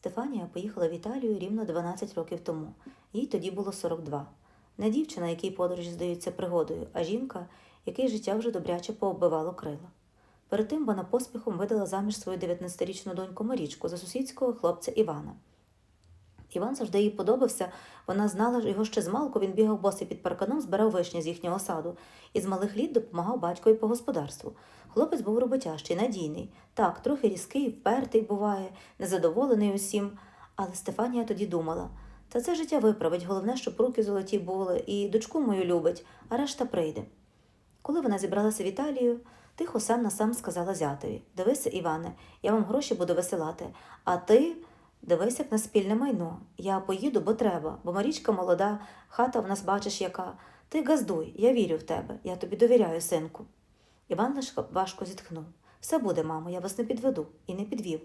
Стефанія поїхала в Італію рівно 12 років тому. Їй тоді було 42. Не дівчина, якій подорожі здаються пригодою, а жінка, якій життя вже добряче пооббивало крила. Перед тим вона поспіхом видала заміж свою 19-річну доньку Марічку за сусідського хлопця Івана. Іван завжди їй подобався, вона знала його ще з малку, він бігав босий під парканом, збирав вишні з їхнього саду і з малих літ допомагав батькові по господарству. Хлопець був роботящий, надійний, так, трохи різкий, впертий буває, незадоволений усім. Але Стефанія тоді думала та це життя виправить, головне, щоб руки золоті були, і дочку мою любить, а решта прийде. Коли вона зібралася в Італію, тихо сам на сам сказала зятові Дивися, Іване, я вам гроші буду висилати, а ти дивись як на спільне майно. Я поїду, бо треба, бо Марічка молода, хата в нас бачиш яка. Ти газдуй, я вірю в тебе, я тобі довіряю, синку. Іван лиш важко зітхнув. Все буде, мамо, я вас не підведу і не підвів.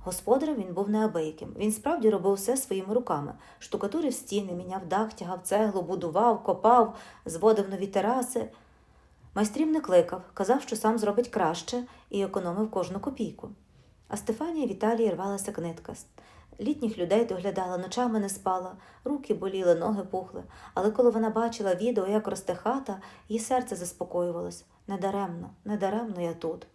Господарем він був неабияким. Він справді робив все своїми руками: штукатурив стіни, міняв дах, тягав цеглу, будував, копав, зводив нові тераси. Майстрів не кликав, казав, що сам зробить краще і економив кожну копійку. А Стефанія в Італії рвалася як нитка. Літніх людей доглядала, ночами не спала, руки боліли, ноги пухли. Але коли вона бачила відео, як росте хата, її серце заспокоювалось. Недаремно, недаремно я тут.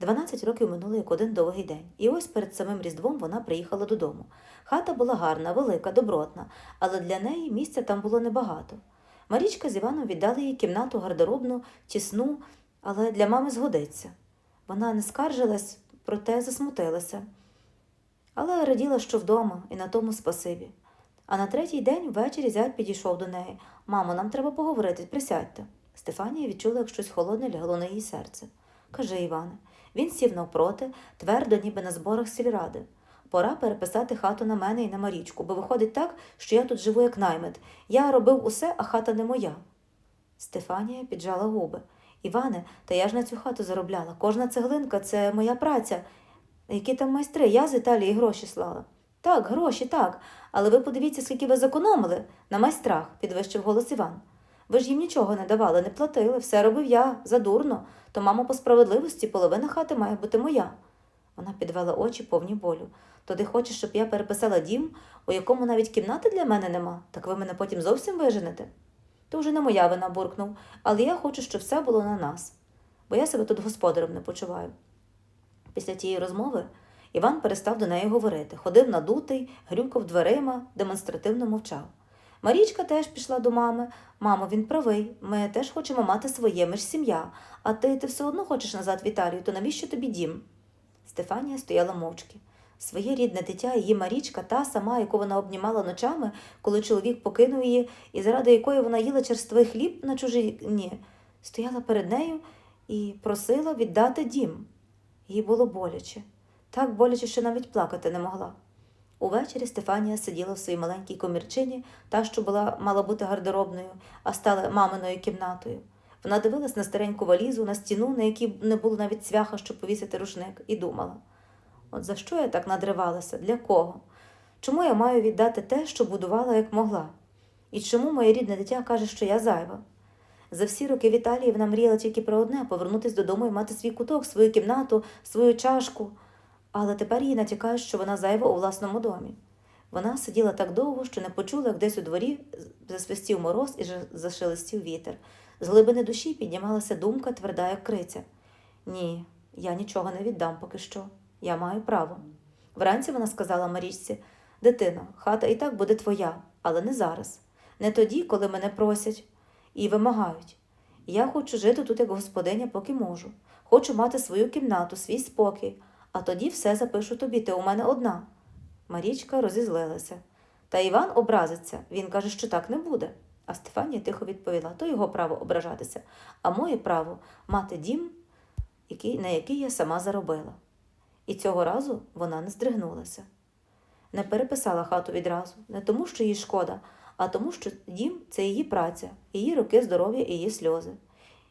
Дванадцять років минуло як один довгий день, і ось перед самим Різдвом вона приїхала додому. Хата була гарна, велика, добротна, але для неї місця там було небагато. Марічка з Іваном віддали їй кімнату гардеробну, тісну, але для мами згодиться. Вона не скаржилась, проте засмутилася. Але раділа, що вдома, і на тому спасибі. А на третій день ввечері зять підійшов до неї. Мамо, нам треба поговорити, присядьте. Стефанія відчула, як щось холодне лягло на її серце. Каже Іване. Він сів навпроти, твердо, ніби на зборах сільради. Пора переписати хату на мене і на Марічку, бо виходить так, що я тут живу як наймит. Я робив усе, а хата не моя. Стефанія піджала губи. Іване, та я ж на цю хату заробляла. Кожна цеглинка це моя праця. Які там майстри? Я з Італії гроші слала. Так, гроші, так. Але ви подивіться, скільки ви зекономили на майстрах, підвищив голос Іван. Ви ж їм нічого не давали, не платили, все робив я, задурно, то, мамо, по справедливості половина хати має бути моя. Вона підвела очі повні болю. То ти хочеш, щоб я переписала дім, у якому навіть кімнати для мене нема, так ви мене потім зовсім виженете? То вже не моя вина буркнув, але я хочу, щоб все було на нас, бо я себе тут господарем не почуваю. Після тієї розмови Іван перестав до неї говорити, ходив надутий, грюкав дверима, демонстративно мовчав. Марічка теж пішла до мами. Мамо, він правий. Ми теж хочемо мати своє, ми ж сім'я. А ти, ти все одно хочеш назад в Італію, то навіщо тобі дім? Стефанія стояла мовчки. Своє рідне дитя, її Марічка, та сама, яку вона обнімала ночами, коли чоловік покинув її, і заради якої вона їла черствий хліб на чужині, стояла перед нею і просила віддати дім. Їй було боляче, так боляче, що навіть плакати не могла. Увечері Стефанія сиділа в своїй маленькій комірчині, та, що була мала бути гардеробною, а стала маминою кімнатою. Вона дивилась на стареньку валізу, на стіну, на якій не було навіть цвяха, щоб повісити рушник, і думала: от за що я так надривалася? Для кого? Чому я маю віддати те, що будувала як могла? І чому моє рідне дитя каже, що я зайва? За всі роки в вона мріяла тільки про одне повернутися додому і мати свій куток, свою кімнату, свою чашку. Але тепер їй натякають, що вона зайва у власному домі. Вона сиділа так довго, що не почула, як десь у дворі засвистів мороз і зашелестів вітер. З глибини душі піднімалася думка, тверда, як криця. Ні, я нічого не віддам поки що. Я маю право. Вранці вона сказала Марічці дитино, хата і так буде твоя, але не зараз. Не тоді, коли мене просять і вимагають. Я хочу жити тут як господиня, поки можу. Хочу мати свою кімнату, свій спокій, а тоді все запишу тобі, ти у мене одна. Марічка розізлилася. Та Іван образиться. Він каже, що так не буде. А Стефанія тихо відповіла то його право ображатися, а моє право мати дім, який, на який я сама заробила. І цього разу вона не здригнулася. Не переписала хату відразу, не тому, що їй шкода, а тому, що дім це її праця, її роки здоров'я і її сльози.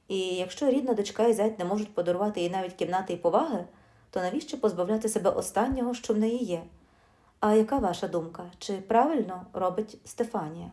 І якщо рідна дочка і зять не можуть подарувати їй навіть кімнати і поваги, то навіщо позбавляти себе останнього, що в неї є? А яка ваша думка? Чи правильно робить Стефанія?